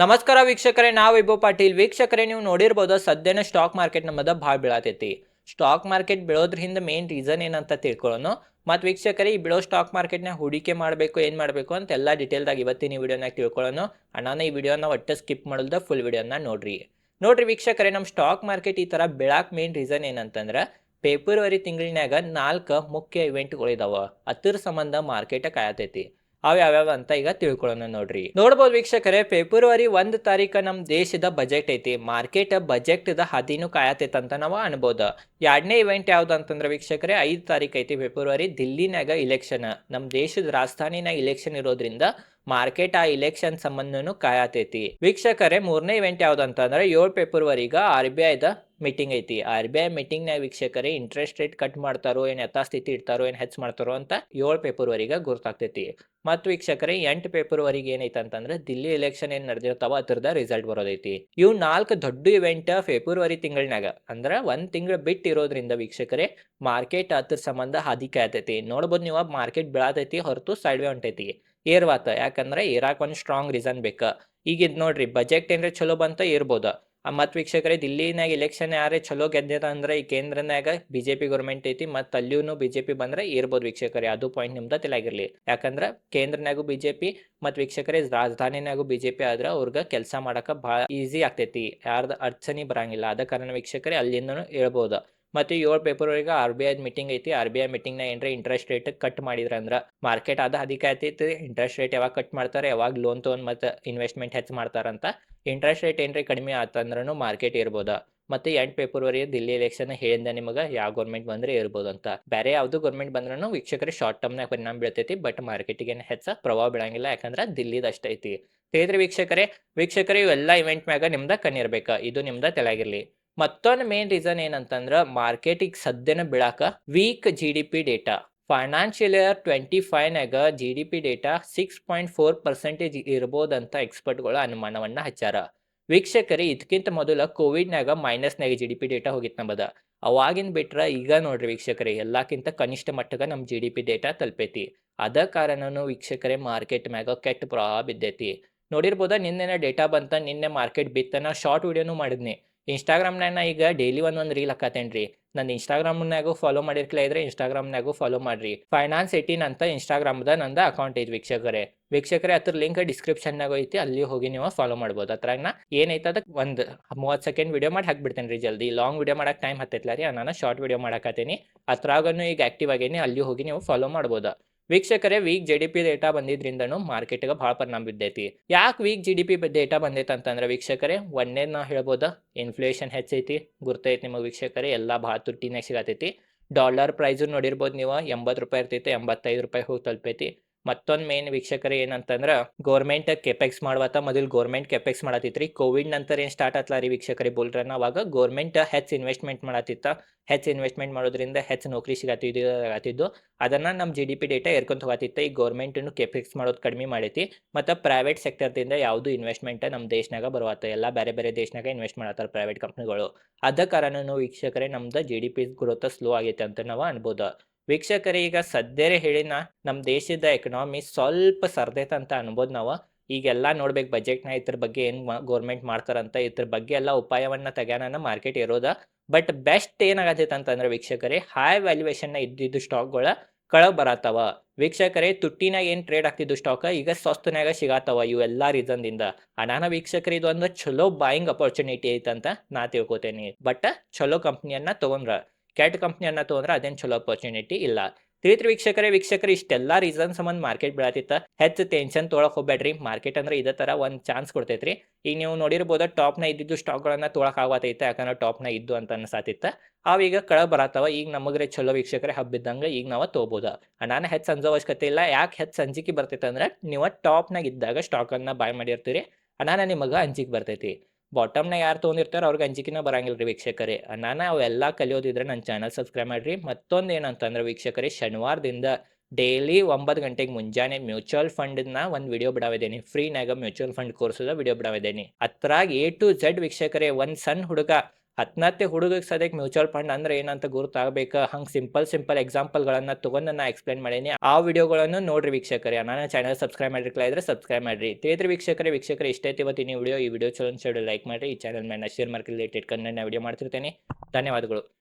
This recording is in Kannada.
ನಮಸ್ಕಾರ ವೀಕ್ಷಕರೇ, ನಾವು ವಿಭು ಪಾಟೀಲ್. ವೀಕ್ಷಕರೇ, ನೀವು ನೋಡಿರ್ಬೋದು ಸದ್ಯನ ಸ್ಟಾಕ್ ಮಾರ್ಕೆಟ್ ನಮ್ಮದ ಭಾಳ ಬೀಳತೈತಿ. ಸ್ಟಾಕ್ ಮಾರ್ಕೆಟ್ ಬೀಳೋದ್ರ ಹಿಂದೆ ಮೇನ್ ರೀಸನ್ ಏನಂತ ತಿಳ್ಕೊಳ್ಳೋಣ ಮತ್ತು ವೀಕ್ಷಕರೇ, ಈ ಬಿಳೋ ಸ್ಟಾಕ್ ಮಾರ್ಕೆಟ್ನ ಹೂಡಿಕೆ ಮಾಡಬೇಕು, ಏನು ಮಾಡಬೇಕು ಅಂತ ಎಲ್ಲ ಡೀಟೇಲ್ದಾಗ ಇವತ್ತಿನ ಈ ವಿಡಿಯೋನಾಗ ತಿಳ್ಕೊಳ್ಳೋಣ ಅಣ್ಣನ ಈ ವಿಡಿಯೋನ ಒಟ್ಟು ಸ್ಕಿಪ್ ಮಾಡೋದ ಫುಲ್ ವಿಡಿಯೋನ ನೋಡ್ರಿ. ನೋಡ್ರಿ ವೀಕ್ಷಕರೇ ನಮ್ಮ ಸ್ಟಾಕ್ ಮಾರ್ಕೆಟ್ ಈ ಥರ ಬೀಳಾಕ್ ಮೇನ್ ರೀಸನ್ ಏನಂತಂದ್ರೆ ಫೆಬ್ರವರಿ ತಿಂಗಳಿನಾಗ ನಾಲ್ಕು ಮುಖ್ಯ ಇವೆಂಟ್ಗಳಿದಾವೆ ಅದ್ರ ಸಂಬಂಧ ಮಾರ್ಕೆಟ್ ಕಾಯತೈತಿ. ಅವ್ ಯಾವ್ಯಾವ ಅಂತ ಈಗ ತಿಳ್ಕೊಳ್ಳೋಣ ನೋಡ್ರಿ. ನೋಡ್ಬೋದು ವೀಕ್ಷಕರೇ, ಫೆಬ್ರವರಿ ಒಂದ್ ತಾರೀಕ ನಮ್ ದೇಶದ ಬಜೆಟ್ ಐತಿ. ಮಾರ್ಕೆಟ್ ಬಜೆಟ್ ದ ಹದಿನು ಅಂತ ನಾವು ಅನ್ಬೋದು. ಎರಡನೇ ಇವೆಂಟ್ ಯಾವ್ದು ಅಂತಂದ್ರೆ ವೀಕ್ಷಕರೇ, ಐದ್ ತಾರೀಕು ಐತಿ ಫೆಬ್ರವರಿ ದಿಲ್ಲಿನಾಗ ಇಲೆಕ್ಷನ್ ನಮ್ ದೇಶದ ರಾಜಧಾನಿನಾಗ ಇಲೆಕ್ಷನ್ ಇರೋದ್ರಿಂದ ಮಾರ್ಕೆಟ್ ಆ ಇಲೆಕ್ಷನ್ ಸಂಬಂಧನೂ ಕಾಯತೈತಿ. ವೀಕ್ಷಕರೇ, ಮೂರನೇ ಇವೆಂಟ್ ಯಾವ್ದು ಅಂತಂದ್ರೆ ಏಳು ಫೆಬ್ರವರಿಗ ಆರ್ ಬಿ ಐದ ಮೀಟಿಂಗ್ ಐತಿ. ಆರ್ ಬಿ ಐ ಮೀಟಿಂಗ್ನ್ಯಾಗ ವೀಕ್ಷಕರೇ ಇಂಟ್ರೆಸ್ಟ್ ರೇಟ್ ಕಟ್ ಮಾಡ್ತಾರೋ, ಏನು ಯಥಾಸ್ಥಿತಿ ಇಡ್ತಾರೋ, ಏನು ಹೆಚ್ಚು ಮಾಡ್ತಾರೋ ಅಂತ ಏಳು ಫೆಬ್ರವರಿಗ ಗುರ್ತಾಗ್ತೈತಿ. ಮತ್ತು ವೀಕ್ಷಕರೇ ಎಂಟು ಪೇಪರ್ವರೆಗೆ ಏನೈತೆ ಅಂತಂದ್ರೆ ದಿಲ್ಲಿ ಎಲೆಕ್ಷನ್ ಏನು ನಡೆದಿರ್ತಾವ ಅದ್ರದ ರಿಸಲ್ಟ್ ಬರೋದೈತಿ. ಇವು ನಾಲ್ಕು ದೊಡ್ಡ ಇವೆಂಟ್ ಫೆಬ್ರವರಿ ತಿಂಗಳಿನಾಗ ಅಂದ್ರೆ ಒಂದ್ ತಿಂಗಳು ಬಿಟ್ಟು ಇರೋದ್ರಿಂದ ವೀಕ್ಷಕರೇ ಮಾರ್ಕೆಟ್ ಅದ್ರ ಸಂಬಂಧ ಹಾದಿ ಕಾಯತೈತಿ ನೋಡ್ಬೋದು ನೀವು ಮಾರ್ಕೆಟ್ ಬೀಳತೈತಿ, ಹೊರತು ಸೈಡ್ ವೇ ಹೊಂಟೈತಿ ಏರ್ವಾತ ಯಾಕಂದ್ರೆ ಏರಾಕ್ ಒಂದು ಸ್ಟ್ರಾಂಗ್ ರೀಸನ್ ಬೇಕ. ಈಗ ಇದು ನೋಡ್ರಿ ಬಜೆಟ್ ಏನ್ರ ಚಲೋ ಬಂತ ಏರ್ಬೋದ. ಮತ್ತು ವೀಕ್ಷಕರೇ, ದಿಲ್ಲಿನಾಗ ಇಲೆಕ್ಷನ್ ಯಾರೇ ಚಲೋ ಗೆದ್ದದ ಅಂದ್ರೆ ಈ ಕೇಂದ್ರನಾಗ ಬಿ ಜೆ ಪಿ ಗೌರ್ಮೆಂಟ್ ಐತಿ, ಮತ್ತು ಅಲ್ಲಿಯೂ ಬಿ ಜೆ ಪಿ ಬಂದ್ರೆ ಇರ್ಬೋದು ವೀಕ್ಷಕರೇ, ಅದು ಪಾಯಿಂಟ್ ನಿಮ್ದ ತಲೆಯಾಗಿರ್ಲಿ ಯಾಕಂದ್ರೆ ಕೇಂದ್ರನಾಗೂ ಬಿ ಜೆ ಪಿ ಮತ್ತು ವೀಕ್ಷಕರೇ, ರಾಜಧಾನಿನಾಗೂ ಬಿ ಜೆ ಪಿ ಆದ್ರೆ ಅವ್ರಿಗೆ ಕೆಲಸ ಮಾಡಕ್ಕೆ ಭಾಳ ಈಸಿ ಆಗ್ತೈತಿ. ಯಾರ್ದು ಅಡ್ಚಣೆ ಬರಂಗಿಲ್ಲ. ಅದ ಕಾರಣ ವೀಕ್ಷಕರೇ, ಅಲ್ಲಿಂದನೂ ಹೇಳ್ಬೋದು. ಮತ್ತು ಏಳು ಪೇಪರ್ವರೆಗೆ ಆರ್ ಬಿ ಐ ಮೀಟಿಂಗ್ ಐತಿ. ಆರ್ ಬಿ ಐ ಮೀಟಿಂಗ್ನ ಏನ್ರೆ ಇಂಟ್ರೆಸ್ಟ್ ರೇಟ್ ಕಟ್ ಮಾಡಿದ್ರ ಅಂದ್ರೆ ಮಾರ್ಕೆಟ್ ಆದ ಅದಕ್ಕೆ ಆಯ್ತೈತಿ ಇಂಟ್ರೆಸ್ಟ್ ರೇಟ್ ಯಾವಾಗ ಕಟ್ ಮಾಡ್ತಾರೆ, ಯಾವಾಗ ಲೋನ್ ತೊಗೊಂಡು ಮತ್ತು ಇನ್ವೆಸ್ಟ್ಮೆಂಟ್ ಹೆಚ್ಚು ಮಾಡ್ತಾರಂತ ಇಂಟ್ರೆಸ್ಟ್ ರೇಟ್ ಏನ್ರಿ ಕಡಿಮೆ ಆತಂದ್ರೂ ಮಾರ್ಕೆಟ್ ಇರ್ಬೋದು. ಮತ್ತು ಎಂಟು ಫೆಬ್ರವರಿ ದಿಲ್ಲಿ ಎಲೆಕ್ಷನ್ ಹೇಳಿದ ನಿಮಗೆ ಯಾವ ಗೌರ್ಮೆಂಟ್ ಬಂದ್ರೆ ಇರ್ಬೋದು ಅಂತ. ಬೇರೆ ಯಾವುದು ಗೌರ್ಮೆಂಟ್ ಬಂದ್ರೂ ವೀಕ್ಷಕರು ಶಾರ್ಟ್ ಟರ್ಮ್ನಾಗ ಪರಿಣಾಮ ಬೀಳ್ತೈತಿ ಬಟ್ ಮಾರ್ಕೆಟಿಗೆ ಹೆಚ್ಚು ಪ್ರಭಾವ ಬೀಳಂಗಿಲ್ಲ. ಯಾಕಂದ್ರೆ ದಿಲ್ಲಿದ ಅಷ್ಟೈತಿ ತಿಳಿದ್ರಿ ವೀಕ್ಷಕರೇ, ವೀಕ್ಷಕರು ಇವೆಲ್ಲ ಇವೆಂಟ್ ಮ್ಯಾಗ ನಿಮ್ದ ಕಣ್ಣಿರ್ಬೇಕು. ಇದು ನಿಮ್ದು ತಲೆಯಾಗಿರ್ಲಿ. ಮತ್ತೊಂದು ಮೇನ್ ರೀಸನ್ ಏನಂತಂದ್ರೆ ಮಾರ್ಕೆಟಿಗೆ ಸದ್ಯನ ಬೀಳಾಕ weak G D P data financial year twenty ಫೈವ್ನಾಗ G D P data six point four percentage ಇರ್ಬೋದಂತ ಎಕ್ಸ್ಪರ್ಟ್ಗಳು ಅನುಮಾನವನ್ನ ಹಚ್ಚಾರ. ವೀಕ್ಷಕರೇ ಇದಕ್ಕಿಂತ ಮೊದಲ ಕೋವಿಡ್ನಾಗ ಮೈನಸ್ನಾಗ ಜಿ ಡಿ ಪಿ ಡೇಟಾ ಹೋಗಿತ್ತು ನಮ್ಮದ ಅವಾಗಿನ ಬಿಟ್ರೆ ಈಗ ನೋಡ್ರಿ ವೀಕ್ಷಕರೇ ಎಲ್ಲಕ್ಕಿಂತ ಕನಿಷ್ಠ ಮಟ್ಟಗ ನಮ್ಮ ಜಿ ಡಿ ಪಿ ಡೇಟಾ ತಲುಪೈತಿ. ಅದ ಕಾರಣನು ವೀಕ್ಷಕರೇ ಮಾರ್ಕೆಟ್ ಮ್ಯಾಗ ಕೆಟ್ಟ ಪ್ರಭಾವ ಬಿದ್ದೈತಿ. ನೋಡಿರ್ಬೋದ, ನಿನ್ನೆನ ಡೇಟಾ ಬಂತ, ನಿನ್ನೆ ಮಾರ್ಕೆಟ್ ಬಿತ್ತನ ಶಾರ್ಟ್ ವಿಡಿಯೋನು ಮಾಡಿದ್ನಿ. ಇನ್ಸ್ಟಾಗ್ರಾಮ್ನಾಗ ಈಗ ಡೈಲಿ ಒಂದೊಂದು ರೀಲ್ ಹಾಕತ್ತೇನೆ ರೀ. ನನ್ನ ಇನ್ಸ್ಟಾಗ್ರಾಮ್ನಾಗೂ ಫಾಲೋ ಮಾಡಿರ್ಕಲ ಇದ್ರೆ ಇನ್ಸ್ಟಾಗ್ರಾಮ್ನಾಗೂ ಫಾಲೋ ಮಾಡ್ರಿ. ಫೈನಾನ್ಸ್ ಏಟೀನ್ ಅಂತ ಇನ್ಸ್ಟಾಗ್ರಾಮ್ದ ನಂದು ಅಕೌಂಟ್ ಐತಿ ವೀಕ್ಷಕರೇ. ವೀಕ್ಷಕರೇ, ಅದ್ರ ಲಿಂಕ್ ಡಿಸ್ಕ್ರಿಪ್ಷನ್ನಾಗ ಐತಿ, ಅಲ್ಲಿ ಹೋಗಿ ನೀವು ಫಾಲೋ ಮಾಡ್ಬೋದು. ಅದ್ರಾಗ ನಾ ಏನೈತೆ ಅದಕ್ಕೆ ಒಂದು ಮೂವತ್ತು ಸೆಕೆಂಡ್ ವಿಡಿಯೋ ಮಾಡಿ ಹಾಕ್ಬಿಡ್ತೇನೆ ರೀ ಜಲ್ದಿ. ಲಾಂಗ್ ವಿಡಿಯೋ ಮಾಡೋಕೆ ಟೈಮ್ ಹತ್ತೈತಿಲ್ಲ ರೀ ನಾನು ಶಾರ್ಟ್ ವಿಡಿಯೋ ಮಾಡಕತ್ತೀನಿ. ಅದ್ರಾಗನು ಈಗ ಆಕ್ಟಿವ್ ಆಗೇನಿ, ಅಲ್ಲಿ ಹೋಗಿ ನೀವು ಫಾಲೋ ಮಾಡ್ಬೋದು. ವೀಕ್ಷಕರೇ weak G D P data ಬಂದಿದ್ರಿಂದನು ಮಾರ್ಕೆಟ್ಗೆ ಭಾಳ ಪರಿಣಾಮ ಬಿದ್ದೈತಿ. ಯಾಕೆ weak G D P data ಬಂದೈತೆ ಅಂತಂದ್ರೆ ವೀಕ್ಷಕರೇ ಒಂದೇ ನಾವು ಹೇಳ್ಬೋದು? ಇನ್ಫ್ಲೇಷನ್ ಹೆಚ್ಚೈತಿ, ಗುರ್ತೈತಿ ನಿಮಗೆ ವೀಕ್ಷಕರೇ, ಎಲ್ಲ ಭಾಳ ತುಟ್ಟಿನಾಗ ಸಿಗತೈತಿ. ಡಾಲರ್ ಪ್ರೈಸು ನೋಡಿರ್ಬೋದು ನೀವು, ಎಂಬತ್ತು ರೂಪಾಯಿ ಇರ್ತೈತಿ, ಎಂಬತ್ತೈದು ರೂಪಾಯಿ ಹೋಗಿ ತಲುಪೈತಿ. ಮತ್ತೊಂದು ಮೇನ್ ವೀಕ್ಷಕರು ಏನಂತಂದ್ರೆ ಗೌರ್ಮೆಂಟ್ ಕೆಪೆಕ್ಸ್ ಮಾಡುವತ್ತ ಮೊದಲು ಗೌರ್ಮೆಂಟ್ ಕೆಪೆಕ್ಸ್ ಮಾಡತ್ತಿತ್ರಿ ಕೋವಿಡ್ ನಂತರ ಏನು ಸ್ಟಾರ್ಟ್ ಆತ್ಲ ರೀ ವೀಕ್ಷಕರಿ ಬುಲ್ ರನ್ ಅವಾಗ ಗೌರ್ಮೆಂಟ್ ಹೆಚ್ಚು ಇನ್ವೆಸ್ಟ್ಮೆಂಟ್ ಮಾಡತ್ತಿತ್ತ ಹೆಚ್ಚು ಇನ್ವೆಸ್ಟ್ಮೆಂಟ್ ಮಾಡೋದ್ರಿಂದ ಹೆಚ್ಚು ನೌಕರಿ ಸಿಗತ್ತಿದ್ದು ಅದನ್ನ ನಮ್ಮ ಜಿ ಡಿ ಪಿ ಡೇಟಾ ಏರ್ಕೊಂತ ಹೋಗತ್ತಿತ್ತ ಈ ಗೌರ್ಮೆಂಟನ್ನು ಕೆಪೆಕ್ಸ್ ಮಾಡೋದು ಕಡಿಮೆ ಮಾಡೈತಿ. ಮತ್ತು ಪ್ರೈವೇಟ್ ಸೆಕ್ಟರ್ದಿಂದ ಯಾವುದು ಇನ್ವೆಸ್ಟ್ಮೆಂಟ್ ನಮ್ಮ ದೇಶನಾಗ ಬರುವತ್ತ ಎಲ್ಲ ಬೇರೆ ಬೇರೆ ದೇಶನಾಗ ಇನ್ವೆಸ್ಟ್ ಮಾಡತ್ತಾರ ಪ್ರೈವೇಟ್ ಕಂಪ್ನಿಗಳು ಅದ ಕಾರಣನು ವೀಕ್ಷಕರೇ ನಮ್ದು G D P growth slow ಆಗೈತೆ ಅಂತ ನಾವು ಅನ್ಬೋದು. ವೀಕ್ಷಕರೇ, ಈಗ ಸದ್ಯರೇ ಹೇಳಿನ ನಮ್ಮ ದೇಶದ ಎಕನಾಮಿ ಸ್ವಲ್ಪ ಸರ್ದೈತೆ ಅಂತ ಅನ್ಬೋದು ನಾವು. ಈಗೆಲ್ಲ ನೋಡ್ಬೇಕು ಬಜೆಟ್ನ ಇದ್ರ ಬಗ್ಗೆ ಏನು ಗೌರ್ಮೆಂಟ್ ಮಾಡ್ತಾರಂತ, ಇದ್ರ ಬಗ್ಗೆ ಎಲ್ಲ ಉಪಾಯವನ್ನ ತೆಗ್ಯಾನ ಮಾರ್ಕೆಟ್ ಇರೋದ. ಬಟ್ ಬೆಸ್ಟ್ ಏನಾಗತ್ತೈತೆ ಅಂತಂದ್ರೆ ವೀಕ್ಷಕರೇ ಹೈ ವ್ಯಾಲ್ಯೂಯೇಷನ್ನ ಇದ್ದಿದ್ದು ಸ್ಟಾಕ್ಗಳ ಕಳಗ್ ಬರತ್ತವ. ವೀಕ್ಷಕರೇ, ತುಟ್ಟಿನಾಗ ಏನು ಟ್ರೇಡ್ ಆಗ್ತಿದ್ದು ಸ್ಟಾಕ್ ಈಗ ಸ್ವಸ್ತನಾಗ ಸಿಗತ್ತವ ಇವೆಲ್ಲ ರೀಸನ್ದಿಂದ ಅನಾನ ವೀಕ್ಷಕರು ಇದೊಂದು ಚಲೋ ಬಾಯಿಂಗ್ ಅಪರ್ಚುನಿಟಿ ಐತಂತ ನಾ ತಿಳ್ಕೊತೇನೆ. ಬಟ್ ಚಲೋ ಕಂಪ್ನಿಯನ್ನ ತೊಗೊಂಡ್ರ. ಕೆಟ್ಟ ಕಂಪ್ನಿಯನ್ನ ತೊಗೊಂಡ್ರೆ ಅದೇನು ಚಲೋ ಅಪರ್ಚುನಿಟಿ ಇಲ್ಲ. ತಿಳಿತ್ರಿ ವೀಕ್ಷಕರೇ, ವೀಕ್ಷಕರು, ಇಷ್ಟೆಲ್ಲ ರೀಸನ್ ಸಂಬಂಧ ಮಾರ್ಕೆಟ್ ಬೆಳತಿತ್ತ. ಹೆಚ್ಚು ಟೆನ್ಷನ್ ತೊಳಕ್ ಹೋಗ್ಬೇಡ್ರಿ. ಮಾರ್ಕೆಟ್ ಅಂದ್ರೆ ಇದೇ ತರ ಒಂದು ಚಾನ್ಸ್ ಕೊಡ್ತೈತ್ರಿ. ಈಗ ನೀವು ನೋಡಿರ್ಬೋದು ಟಾಪ್ನ ಇದ್ದಿದ್ದು ಸ್ಟಾಕ್ಗಳನ್ನ ತೊಳಕ್ ಆಗತೈತೆ. ಯಾಕಂದ್ರೆ ಟಾಪ್ನ ಇದ್ದು ಅಂತ ಅನ್ಸಾತಿತ್ತ. ಅವೀಗ ಕಳ ಬರತ್ತವ. ಈಗ ನಮಗ್ರೆ ಚಲೋ ವೀಕ್ಷಕರೇ ಹಬ್ಬಿದ್ದಂಗೆ ಈಗ ನಾವು ತೊಗೋಬೋದ. ನಾನು ಹೆಚ್ಚು ಸಂಜೆ ಅವಶ್ಯಕತೆ ಇಲ್ಲ. ಯಾಕೆ ಹೆಚ್ಚು ಸಂಜಿಕೆ ಬರ್ತೈತೆ ಅಂದ್ರೆ, ನೀವು ಟಾಪ್ನಾಗ ಇದ್ದಾಗ ಸ್ಟಾಕನ್ನು ಬಾಯ್ ಮಾಡಿರ್ತೀರಿ. ಅನಾನ ನಿಮಗೆ ಅಂಜಿಕೆ ಬರ್ತೈತಿ. ಬಾಟಮ್ನಾಗ ಯಾರು ತೊಗೊಂಡಿರ್ತಾರೆ ಅವ್ರಿಗೆ ಅಂಜಿಕಿನ ಬರಂಗಿಲ್ಲ ರೀ ವೀಕ್ಷಕರೇ. ನಾನು ಅವೆಲ್ಲ ಕಲಿಯೋದಿದ್ರೆ ನನ್ನ ಚಾನಲ್ ಸಬ್ಸ್ಕ್ರೈಬ್ ಮಾಡಿರಿ. ಮತ್ತೊಂದು ಏನಂತಂದ್ರೆ ವೀಕ್ಷಕರೇ, ಶನಿವಾರದಿಂದ ಡೈಲಿ ಒಂಬತ್ತು ಗಂಟೆಗೆ ಮುಂಜಾನೆ ಮ್ಯೂಚುವಲ್ ಫಂಡ್ನ ಒಂದು ವಿಡಿಯೋ ಬಿಡಾವಿದ್ದೇನೆ ಫ್ರೀನಾಗ ಮ್ಯೂಚುವಲ್ ಫಂಡ್ ಕೋರ್ಸದ ವಿಡಿಯೋ ಬಿಡಾವಿದ್ದೇನೆ ಅತ್ರಾಗ ಎ ಟು ಝಡ್ ವೀಕ್ಷಕರೇ, ಒಂದು ಸಣ್ಣ ಹುಡುಗ ಹತ್ತನತ್ತೆ ಹುಡುಗಕ್ಕೆ ಸದ್ಯಕ್ಕೆ ಮ್ಯೂಚುವಲ್ ಫಂಡ್ ಅಂದ್ರೆ ಏನಂತ ಗುರುತಾಗಬೇಕು? ಹಂಗೆ ಸಿಂಪಲ್ ಸಿಂಪಲ್ ಎಕ್ಸಾಂಪಲ್ಗಳನ್ನು ತಗೊಂಡು ನಾನು ಎಕ್ಸ್ಪ್ಲೇನ್ ಮಾಡೀನಿ. ಆ ವಿಡಿಯೋಗಳನ್ನು ನೋಡ್ರಿ ವೀಕ್ಷಕರಿ. ನನ್ನ ಚಾನಲ್ ಸಬ್ಸ್ಕ್ರೈಬ್ ಮಾಡಿರ್ಲಿಲ್ಲ ಇದ್ರೆ ಸಬ್ಸ್ಕ್ರೈಬ್ ಮಾಡಿರಿ. ತಿಳಿದ್ರಿ ವೀಕ್ಷಕರೇ ವೀಕ್ಷಕರೇ, ಇಷ್ಟೇ ಇವತ್ತಿನ ವಿಡಿಯೋ. ಈ ವಿಡಿಯೋ ಚಲೋ ಅನ್ಸಿದ್ರೆ ಲೈಕ್ ಮಾಡಿರಿ. ಈ ಚಾನಲ್ ಮೇಲೆ share market related Kannada video ಮಾಡ್ತಿರ್ತೇನೆ. ಧನ್ಯವಾದಗಳು.